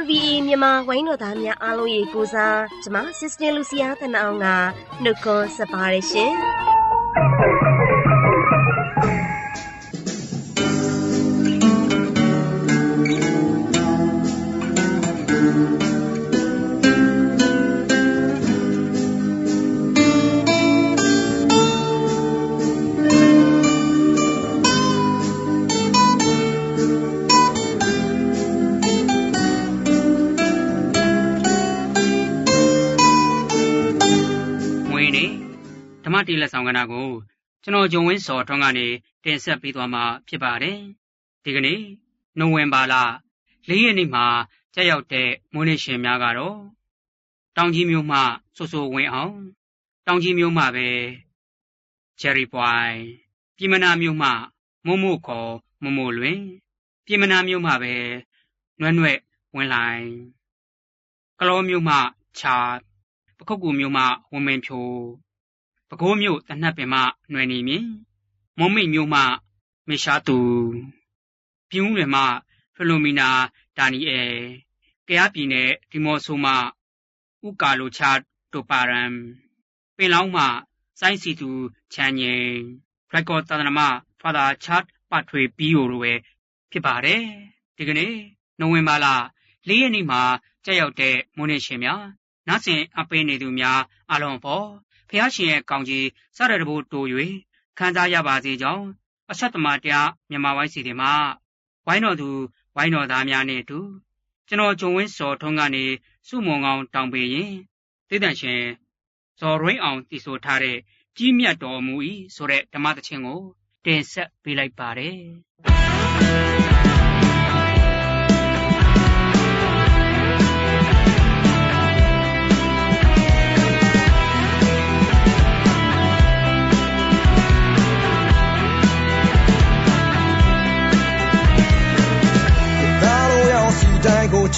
RVE မြန်မာဝိုင်းတော်သားများအားလုံးရေကိုစားကျမ Sister Lucia တနအောင်ကနှုတ်ခွန်းဆက်ပါတယ်ရှင် မ္မတေးလက်ဆောင်ကဏ္ဍကိုကျွန်တော်ဂျုံဝင်းစော်ထွန်းကနေတင်ဆက်ပေးသွားမှာဖြစ်ပါတယ်။ဒီကနေ့နိုဝင်ဘာလ၄ရက်နေ့မှာကျရောက်တဲ့မွေးနေ့ရှင်များကတော့တောင်ကြီးမြို့မှဆိုဆိုဝင်းအောင်တောင်ကြီးမြို့မှပဲဂျယ်ရီပွိုင်ပြည်မနာမြို့မှမုံမို့ခေါ်မမို့လွင်ပြည်မနာမြို့မှပဲနွဲ့နွဲ့ဝင်းလိုင်းကလောမြို့မှချာပခုတ်ကူမြို့မှဝင်းမင်းဖြိုး ပဲခူးမြို့တနတ်ပင်မှຫນွယ်နေမြင့်မုံမိတ်မြို့မှမေရှားသူပြင်းဦးလွင်မှဖလိုမီနာဒါနီအဲကယားပြည်နယ်ဒီမော့ဆိုမှဥကာလိုချာတိုပါရမ်ပင်လောင်းမှစိုင်းစီသူချန်ငိန်ဖရိုက်ကောတာဒနာမဖာသာချတ်ပတ်ထွေပီယိုလိုပဲဖြစ်ပါတယ်ဒီကနေ့နိုဝင်ဘာလ၄ရက်နေ့မှာကြက်ရောက်တဲ့မွန်းနေ့ရှင်များနားဆင်အပေးနေသူများအားလုံးပေါ် ဖះရှင်ရဲ့ကောင်းကြီးစရတဘို့တိုး၍ခံစားရပါစေကြောင်းအဆက်တမတရားမြန်မာဝိုင်းစီတွေမှာဝိုင်းတော်သူဝိုင်းတော်သားများနဲ့အတူကျွန်တော်ဂျုံဝင်းစော်ထွန်းကနေစုမုံကောင်းတောင်းပေးရင်တိတန့်ရှင်ဇော်ရင်းအောင်တည်ဆိုထားတဲ့ကြီးမြတ်တော်မူ၏ဆိုတဲ့ဓမ္မသချင်းကိုတင်ဆက်ပေးလိုက်ပါတယ်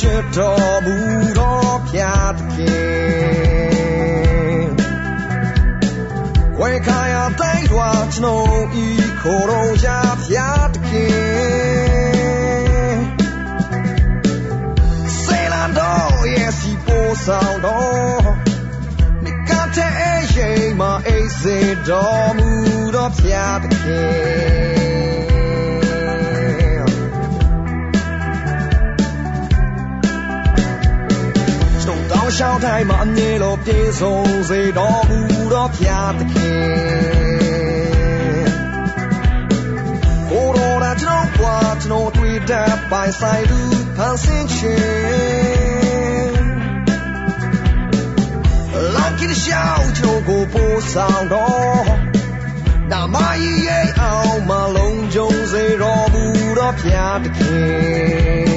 ချစ်တော်မူတော်ဖျားတခင်ဝေခါရတိုင်းတော်ကျွန်ုပ်ဤခိုးတော်ရာဖျားတခင်စေလန်တော်ရဲ့စီပိုးဆောင်တော်မိကတဲ့ရဲ့မအိစေတော်မူတော်ဖျားတခင် ရှောင်းတိုင်းမှာအမြဲလိုပြေဆုံးစေတော်မူတော်ဖျားသခင်ကိုရောရာကျွန်တော်ဘွားကျွန်တော်တွေ့တဲ့ပိုင်ဆိုင်သူဖန်ဆင်းခြင်းလောက်ကြီးရှောင်းကျွန်တော်ကိုပို့ဆောင်တော်နာမကြီးရဲ့အောင်မလုံးကြုံစေတော်မူတော်ဖျားသခင်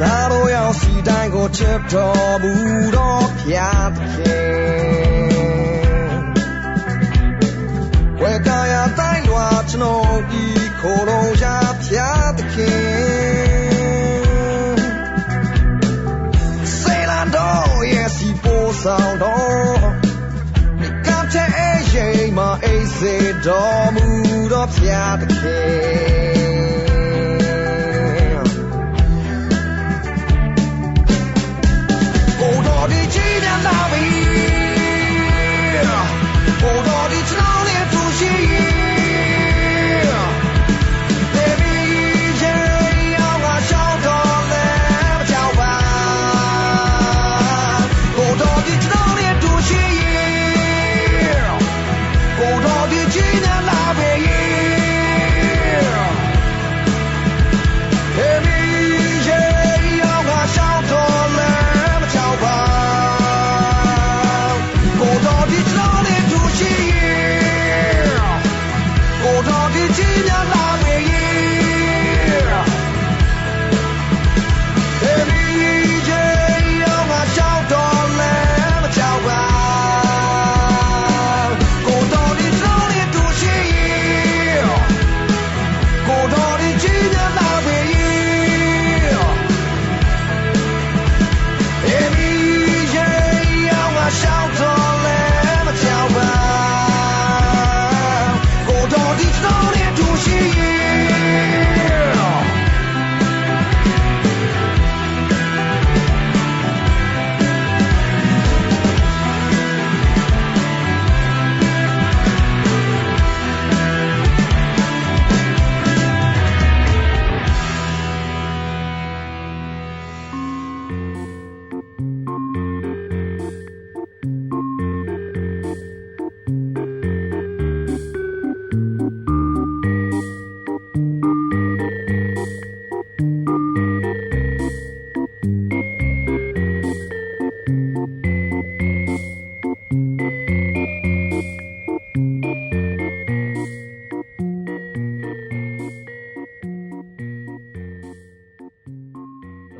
သာတို့ရောင်စီတိုင်းကိုချစ်တော်မူတော့ဖျားခင်ဝေကာယတိုင်းလွာကျွန်တော်ဒီခိုးလုံးရဖျားခင်စေလန်တော့ရဲ့စီပိုးဆောင်တော့ကပ်တဲ့အေးရိမ်မအေးစေတော်မူတော့ဖျားခင် ဒီချီ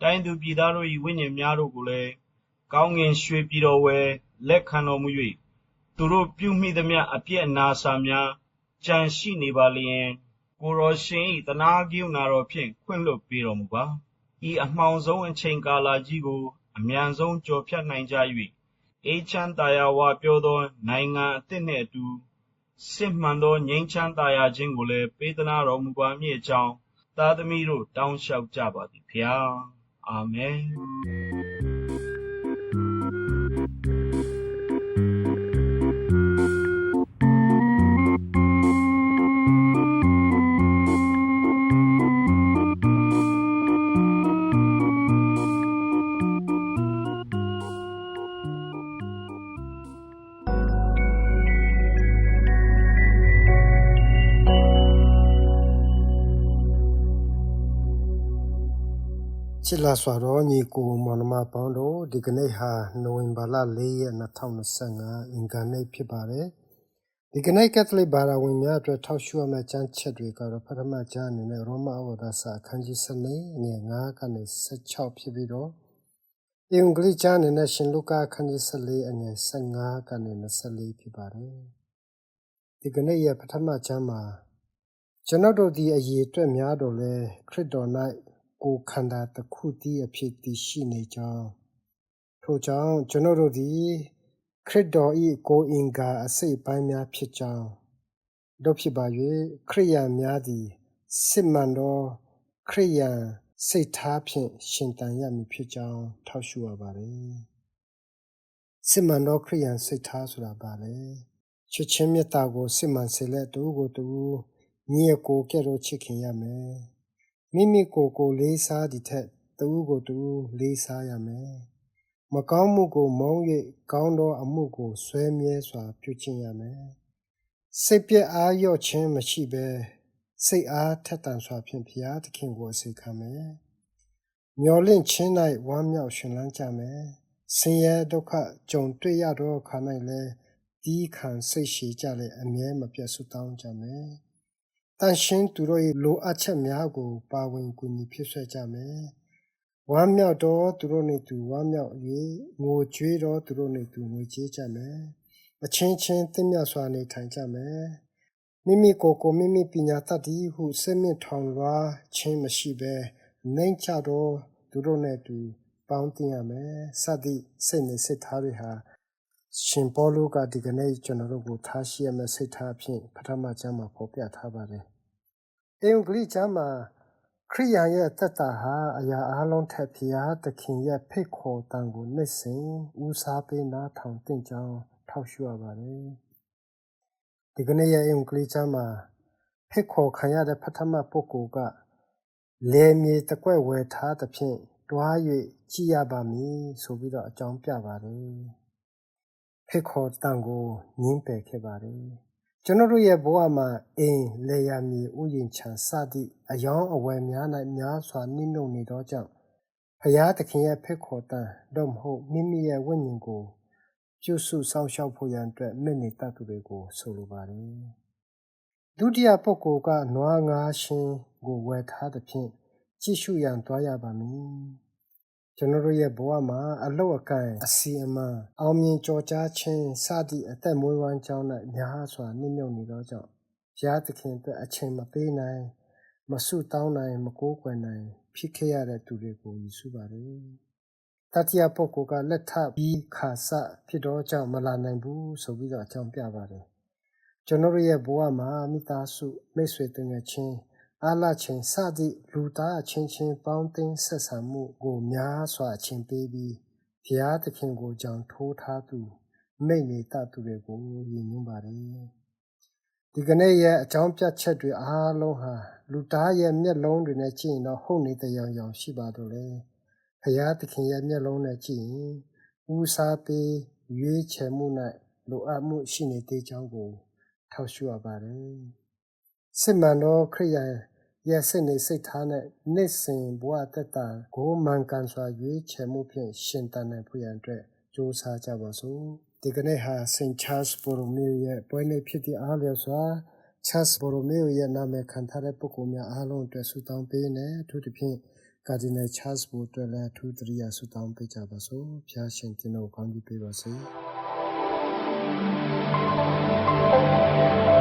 တိုင်းသူပြည်သားတို့၏ဝိညာဉ်များတို့ကိုလည်း ကောင်းကင်ရွှေပြည်တော်ဝယ် လက်ခံတော်မူ၍သူတို့ပြုမိသမျှအပြစ်အနာစာများကြံရှိနေပါလျင် ကိုယ်တော်ရှင်၏သနာဂရုဏာတော်ဖြင့် ခွင့်လွှတ်ပေးတော်မူပါ။ဤအမှောင်ဆုံးအချိန်ကာလကြီးကို အမြန်ဆုံးကျော်ဖြတ်နိုင်ကြ၍အေးချမ်းသာယာဝပြောသော နိုင်ငံအသစ်နှင့်အတူ စစ်မှန်သော ငြိမ်းချမ်းသာယာခြင်းကိုလည်း ပေးသနာတော်မူပါမည်အကြောင်း သားသမီးတို့ တောင်းလျှောက်ကြပါသည်ဖျားအာ မ ချစ်လာစွာတော့ညီကိုမောင်နှမပေါင်းတို့ဒီကနေ့ဟာနိုဝင်ဘာလ4ရက်2025အင်္ဂါနေ့ဖြစ်ပါတယ်ဒီကနေ့ကက်သလစ်ဘာသာဝင်များအတွက်ထောက်ရှုရမယ့်ကျမ်းချက်တွေကတော့ပထမကျမ်းအနေနဲ့ရောမဩဝါဒစာအခန်းကြီး7အငယ်9ကနေ16ဖြစ်ပြီးတော့အင်္ဂလိပ်ကျမ်းအနေနဲ့ရှင်လုကာအခန်းကြီး14အငယ်15ကနေ24ဖြစ်ပါတယ်ဒီကနေ့ရဲ့ပထမကျမ်းမှာကျွန်တော်တို့ဒီအရေးအတွက်များတော့လဲခရစ်တော်၌ ကိုယ်ခန္ဓာတစ်ခုတည်းအဖြစ်တည်ရှိနေကြောင်းထို့ကြောင့်ကျွန်တော်တို့သည်ခရစ်တော်၏ကိုယ်အင်္ဂါအစိတ်အပိုင်းများဖြစ်ကြောင်းတို့ဖြစ်ပါ၍ခရိယာန်များသည်စစ်မှန်သောခရိယာန်စိတ်ထားဖြင့်ရှင်တန်ရမည်ဖြစ်ကြောင်းထောက်ရှုရပါတယ်စစ်မှန်သောခရိယာန်စိတ်ထားဆိုတာပါလေချစ်ချင်းမေတ္တာကိုစစ်မှန်စေလက်တူကိုတူညီအကိုကဲ့သို့ချစ်ခင်ရမယ် မိမိကိုယ်ကိုလေးစားသည့်ထက်တူကိုတူလေးစားရမယ်မကောင်းမှုကိုမုန်း၍ကောင်းသောအမှုကိုဆွဲမြဲစွာပြုကျင့်ရမယ်စိတ်ပြည့်အားလျော့ခြင်းမရှိဘဲစိတ်အားထက်သန်စွာဖြင့်ဘုရားသခင်ကိုအစေခံမယ်မျော်လင့်ခြင်း၌ဝမ်းမြောက်ရှင်လန်းကြမယ်ဆင်းရဲဒုက္ခကြုံတွေ့ရသောအခါ၌လည်းဒီခံစိတ်ရှိကြလေအမြဲမပြတ်ဆုတောင်းကြမယ် တန်ရှင်းသူတို့၏လိုအပ်ချက်များကို ပါဝင်ကူညီဖြစ်ဆွဲကြမယ်။ဝမ်းမြောက်သောသူတို့နှင့်သူဝမ်းမြောက်၍ငိုကြွေးသောသူတို့နှင့်သူငိုကြွေးကြမယ်။အချင်းချင်းသင့်မြတ်စွာနေထိုင်ကြမယ်။မိမိကိုယ်ကိုမိမိပညာတတ်သည်ဟုစိတ်မြင့်ထောင်လွှားခြင်းမရှိဘဲနှိမ်ချသောသူတို့နှင့်သူပေါင်းတင်ရမယ်။စသည့်စိတ်နဲ့စိတ်ထားတွေဟာ ရှင်ပေါလုကဒီကနေ့ကျွန်တော်တို့ကိုထားရှိရမယ့်စိတ်ထားအဖြစ်ပထမကျမ်းမှာဖော်ပြထားပါတယ်။အင်္ဂလိပ်ကျမ်းမှာခရိယန်ရဲ့သက်တာဟာအရာအလုံးထက်ဖျားသခင်ရဲ့ဖိတ်ခေါ်တန်ကိုနှိမ့်စင်ဦးစားပေးနားထောင်တင်ကြောင်းထောက်ရှုရပါတယ်။ဒီကနေ့ရဲ့အင်္ဂလိပ်ကျမ်းမှာဖိတ်ခေါ်ခံရတဲ့ပထမပုဂ္ဂိုလ်ကလေမြေတကွက်ဝယ်ထားသဖြင့်တွား၍ကြည်ရပါမည်ဆိုပြီးတော့အကြောင်းပြပါတယ်။ ဖိတ်ခေါ်တန်ကိုညင်းပယ်ခဲ့ပါတယ်။ကျွန်တော်တို့ရဲ့ဘဝမှာအိမ်လေယာမြေဥယျာဉ်ခြံစသည့်အယောင်းအဝယ်များ၌များစွာနှိမ့်နှုတ်နေသောကြောင့်ဖရာသခင်ရဲ့ဖိတ်ခေါ်တန်တော့မဟုတ်မိမိရဲ့ဝိညာဉ်ကိုပြုစုဆောင်ရှောက်ဖို့ရန်အတွက်မိနေတတ်သူတွေကိုဆိုလိုပါတယ်။ဒုတိယပုဂ္ဂိုလ်ကနွားငါးရှင်ကိုဝယ်ထားသဖြင့်ကြည့်ရှုရန်သွားရပါမည်။ ကျွန်တော်တို့ရဲ့ဘဝမှာအလောက်အကန်အစီအမံအောင်မြင်ကြော်ကြားခြင်းစသည့်အသက်မွေးဝမ်းကြောင်း၌များစွာနှိမ့်မြုပ်နေသောကြောင့်ဘုရားသခင်အတွက်အချိန်မပေးနိုင်မဆုတောင်းနိုင်မကိုးကွယ်နိုင်ဖြစ်ခဲ့ရတဲ့သူတွေကိုယေရှုပါတယ်တတိယပုဂ္ဂိုလ်ကလက်ထပ်ပြီးခါစဖြစ်တော့ကြောင့်မလာနိုင်ဘူးဆိုပြီးတော့အကြောင်းပြပါတယ်ကျွန်တော်ရဲ့ဘဝမှာမိသားစုမိတ်ဆွေတငယ်ချင်း အားလချင်းစသည့်လူသားအချင်းချင်းပေါင်းသိမ်းဆက်ဆံမှုကိုများစွာအချင်းပေးပြီးဘုရားသခင်ကိုကြောင့်ထိုးထားသူမိတ်နေတတ်သူတွေကိုရည်ညွှန်းပါတယ်ဒီကနေ့ရဲ့အကြောင်းပြချက်တွေအားလုံးဟာလူသားရဲ့မျက်လုံးတွေနဲ့ကြည့်ရင်တော့ဟုတ်နေတဲ့ရောင်ရောင်ရှိပါတော့လေဘုရားသခင်ရဲ့မျက်လုံးနဲ့ကြည့်ရင်ဦးစားပေးရွေးချယ်မှု၌လိုအပ်မှုရှိနေသေးကြောင်းကိုထောက်ရှုရပါတယ် စစ်မှန်သောခရိယာန်ရဲ့စိတ်နေစိတ်ထားနဲ့နေ့စဉ်ဘဝတက်တာကိုမှန်ကန်စွာရွေးချယ်မှုဖြင့်ရှင်တန်နိုင်ဖို့ရန်အတွက်ကြိုးစားကြပါစို့ဒီကနေ့ဟာဆင်ချားစ်ဘော်မီရဲ့ပွဲနေ့ဖြစ်တဲ့အားလျော်စွာချားစ်ဘော်မီရဲ့နာမည်ခံထားတဲ့ပုဂ္ဂိုလ်များအားလုံးအတွက်ဆုတောင်းပေးနေအထူးသဖြင့်ကာဒီနယ်ချားစ်ဘော်အတွက်လည်းအထူးတရိယာဆုတောင်းပေးကြပါစို့ဖျားရှင်တင်တော်ကောင်းကြီးပေးပါစေ။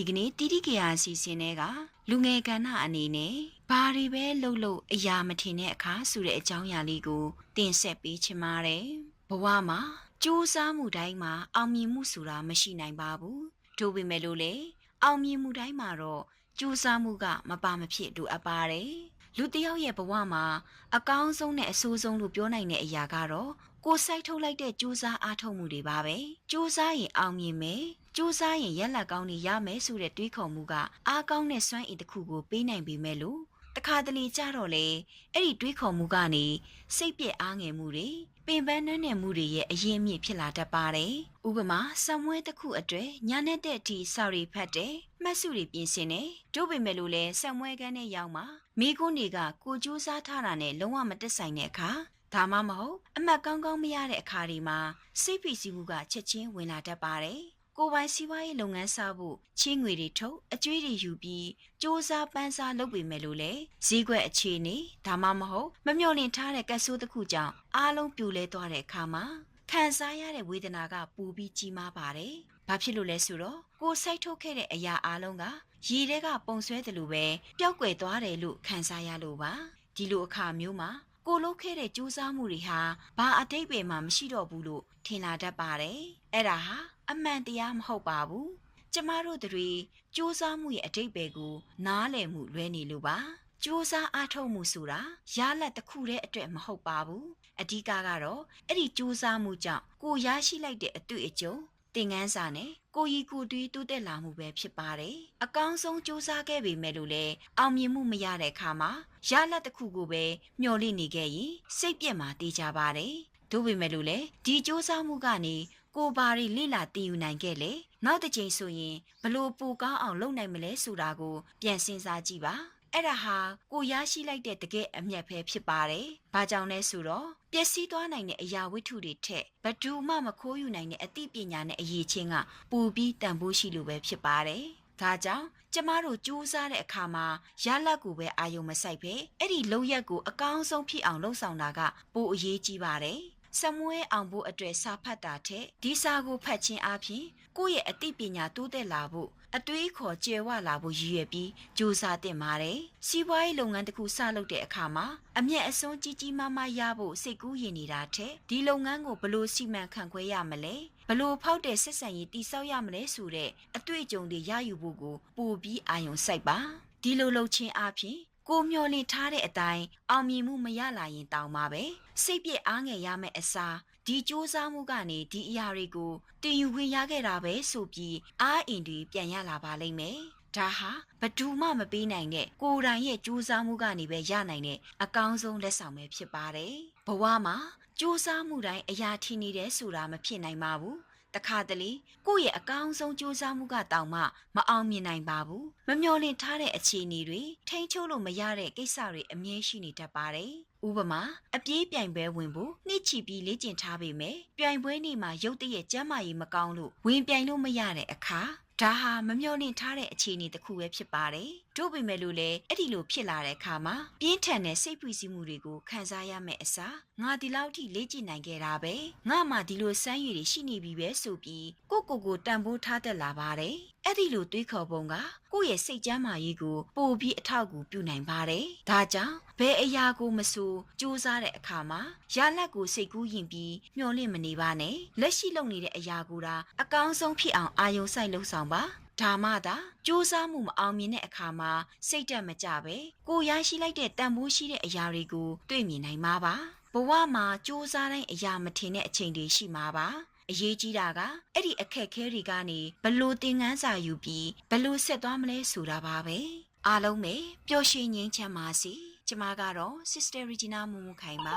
ဒီကနေ့တီတီကရာအစီအစဉ်တွေကလူငယ်ကဏ္ဍအနေနဲ့ဘာတွေပဲလှုပ်လှုပ်အရာမထင်တဲ့အခါဆိုတဲ့အကြောင်းအရာလေးကိုတင်ဆက်ပေးချင်ပါတယ်ဘဝမှာစူးစမ်းမှုတိုင်းမှာအောင်မြင်မှုဆိုတာမရှိနိုင်ပါဘူးတို့ပေမဲ့လို့လေအောင်မြင်မှုတိုင်းမှာတော့စူးစမ်းမှုကမပါမဖြစ်လိုအပ်ပါတယ်လူတစ်ယောက်ရဲ့ဘဝမှာအကောင်းဆုံးနဲ့အဆိုးဆုံးလို့ပြောနိုင်တဲ့အရာကတော့ကိုယ်စိုက်ထုတ်လိုက်တဲ့စူးစမ်းအားထုတ်မှုတွေပါပဲစူးစမ်းရင်အောင်မြင်မယ် စူးစမ်းရင်ရက်လက်ကောင်းတွေရမယ်ဆိုတဲ့တွေးခေါ်မှုကအားကောင်းတဲ့စွမ်းအင်တစ်ခုကိုပေးနိုင်ပေမဲ့လို့တခါတလေကြတော့လေအဲ့ဒီတွေးခေါ်မှုကနေစိတ်ပြက်အားငယ်မှုတွေပင်ပန်းနှံ့နယ်မှုတွေရဲ့အရင်မြစ်ဖြစ်လာတတ်ပါတယ်။ဥပမာဆံမွဲတစ်ခုအတွက်ညာနဲ့တဲ့အထိစာရီဖတ်တယ်။မှတ်စုတွေပြင်ဆင်တယ်။တို့ပေမဲ့လို့လဲဆံမွဲကန်းနဲ့ရောက်မှာမိကုန်းတွေကကိုကြိုးစားထားတာနဲ့လုံးဝမတက်ဆိုင်တဲ့အခါဒါမှမဟုတ်အမှတ်ကောင်းကောင်းမရတဲ့အခါဒီမှာစိတ်ဖိစီးမှုကချက်ချင်းဝင်လာတတ်ပါတယ်။ ကိုပိုင်စီးပွားရေးလုပ်ငန်းစဖို့ချင်းငွေတွေထုတ်အကျွေးတွေယူပြီးစ조사ပန်းစားလုပ်ပေမဲ့လို့လေဈေးကွက်အခြေအနေဒါမှမဟုတ်မမျှော်လင့်ထားတဲ့ကတ်ဆိုးတစ်ခုကြောင့်အားလုံးပြိုလဲသွားတဲ့အခါမှာခံစားရတဲ့ဝေဒနာကပူပြီးကြီးမားပါတယ်။ဘာဖြစ်လို့လဲဆိုတော့ကိုစိုက်ထုတ်ခဲ့တဲ့အရာအလုံးကရေထဲကပုံဆွဲတယ်လို့ပဲပျောက်ကွယ်သွားတယ်လို့ခံစားရလို့ပါ။ဒီလိုအခါမျိုးမှာ ကိုလုပ်ခဲ့တဲ့ကြိုးစားမှုတွေဟာဘာအတိတ်ပဲမှမရှိတော့ဘူးလို့ထင်လာတတ်ပါတယ်။အဲ့ဒါဟာအမှန်တရားမဟုတ်ပါဘူး။ကျမတို့တွေစူးစမ်းမှုရဲ့အတိတ်ပဲကို နားလည်မှုလွဲနေလို့ပါ။စူးစမ်းအားထုတ်မှုဆိုတာရလတ်တစ်ခုတည်းအတွက်မဟုတ်ပါဘူး။အဓိကကတော့အဲ့ဒီစူးစမ်းမှုကြောင့်ကိုရရှိလိုက်တဲ့အတွေ့အကြုံ သင်ငန်းစာနဲ့ကိုရီကိုတွေးတိုးတက်လာမှုပဲဖြစ်ပါတယ်။အကောင်းဆုံးစူးစမ်းခဲ့ပေမဲ့လို့လည်းအောင်မြင်မှုမရတဲ့အခါမှာရလတ်တစ်ခုကိုပဲမျှော်လင့်နေခဲ့ရင်စိတ်ပြက်မှာတေးကြပါတယ်။တို့ပေမဲ့လို့လည်းဒီစူးစမ်းမှုကနေကိုဘာတွေလိလာတည်ယူနိုင်ခဲ့လေနောက်တစ်ချိန်ဆိုရင်ဘလို့ပူကောင်းအောင်လုပ်နိုင်မလဲဆိုတာကို ပြန်စဉ်းစားကြည့်ပါ အဲ့ဒါဟာကိုရရှိလိုက်တဲ့တကယ်အမျက်ပဲဖြစ်ပါတယ်။ဘာကြောင့်လဲဆိုတော့ပျက်စီးသွားနိုင်တဲ့အရာဝတ္ထုတွေထက်ဘဒူမှမခိုးယူနိုင်တဲ့အသိပညာနဲ့အရေးချင်းကပူပြီးတန်ဖိုးရှိလိုပဲဖြစ်ပါတယ်။ဒါကြောင့်ကျမတို့စူးစမ်းတဲ့အခါမှာရလက်ကိုပဲအာယုံမဆိုင်ပဲအဲ့ဒီလုံရက်ကိုအကောင်းဆုံးဖြစ်အောင်လှုံ့ဆော်တာကပိုအရေးကြီးပါတယ်။စမွဲအောင်ဖို့အတွက်စာဖတ်တာထက်ဒီစာကိုဖတ်ခြင်းအပြင်ကိုယ့်ရဲ့အသိပညာတိုးတက်လာဖို့ အတွေးခေါ်ကျယ်ဝလာဖို့ရည်ရွယ်ပြီးကြိုးစားတင်ပါတယ်။စီးပွားရေးလုပ်ငန်းတစ်ခုစလုပ်တဲ့အခါမှာအမျက်အစွန်းကြီးကြီးမားမားရဖို့စိတ်ကူးရင်နေတာထက်ဒီလုပ်ငန်းကိုဘလို့စီမံခန့်ခွဲရမလဲဘလို့ဖောက်တဲ့ဆက်ဆံရေးတိဆောက်ရမလဲဆိုတဲ့အတွေ့အကြုံတွေရယူဖို့ကိုပိုပြီးအာရုံစိုက်ပါဒီလိုလုပ်ခြင်းအပြင်ကိုမျောလင့်ထားတဲ့အတိုင်းအောင်မြင်မှုမရလာရင်တောင်းပါပဲစိတ်ပြည့်အားငယ်ရမယ့်အစား ဒီစ조사မှုကနေဒီအရာတွေကိုတင်ယူခွင့်ရခဲ့တာပဲဆိုပြီးအားအင်တွေပြန်ရလာပါလိမ့်မယ်ဒါဟာဘဒူမှမပေးနိုင်တဲ့ကိုယ်တိုင်ရဲ့ကြိုးစားမှုကနေပဲရနိုင်တဲ့အကောင်းဆုံးလက်ဆောင်ပဲဖြစ်ပါတယ်ဘဝမှာကြိုးစားမှုတိုင်းအရာထင်နေတယ်ဆိုတာမဖြစ်နိုင်ပါဘူးတခါတလေကိုယ့်ရဲ့အကောင်းဆုံးကြိုးစားမှုကတောင်မှမအောင်မြင်နိုင်ပါဘူးမမျော်လင့်ထားတဲ့အခြေအနေတွေထိန်းချုပ်လို့မရတဲ့ကိစ္စတွေအမြဲရှိနေတတ်ပါတယ် ဥပမာအပြေးပြိုင်ပွဲဝင်ဖို့နှိချီပြီးလေ့ကျင့်ထားပေမဲ့ပြိုင်ပွဲနေ့မှာရုတ်တရက်ကျမ်းမာရေးမကောင်းလို့ဝင်ပြိုင်လို့မရတဲ့အခါဒါဟာမမျှော်လင့်ထားတဲ့အခြေအနေတစ်ခုပဲဖြစ်ပါတယ်။တို့ပေမဲ့လို့လည်းအဲ့ဒီလိုဖြစ်လာတဲ့အခါမှာပြင်းထန်တဲ့စိတ်ဖိစီးမှုတွေကိုခံစားရမယ့်အစားငါဒီလောက်ထိလေ့ကျင့်နိုင်ခဲ့တာပဲ။ငါမှဒီလိုစမ်းရည်တွေရှိနေပြီပဲဆိုပြီးကိုကိုကိုတန်ဖိုးထားတတ်လာပါတယ်။အဲ့ဒီလိုတွေးခေါ်ပုံကကိုယ့်ရဲ့စိတ်ကြမ်းမာရေးကိုပိုပြီးအထောက်အကူပြုနိုင်ပါတယ်။ဒါကြောင့်ဘယ်အရာကိုမဆိုစူးစမ်းတဲ့အခါမှာရလက်ကိုစိတ်ကူးရင်ပြီးမျောလင့်မနေပါနဲ့။လက်ရှိလုပ်နေတဲ့အရာကိုဒါအကောင်းဆုံးဖြစ်အောင်အာယုံစိုက်လှုပ်ဆောင်ပါ ဒါမှသာစူးစမ်းမှုမအောင်မြင်တဲ့အခါမှာစိတ်တက်မကြပဲကိုရရှိလိုက်တဲ့တန်ဖိုးရှိတဲ့အရာတွေကိုတွေ့မြင်နိုင်မှာပါဘဝမှာစူးစမ်းတိုင်းအရာမထင်တဲ့အချိန်တွေရှိမှာပါအရေးကြီးတာကအဲ့ဒီအခက်ခဲတွေကနေဘလို့သင်ခန်းစာယူပြီးဘလို့ဆက်သွားမလဲဆိုတာပါပဲအားလုံးပဲပျော်ရွှင်ငြိမ်းချမ်းပါစေကျမကတော့ Sister Regina မူမူခိုင်ပါ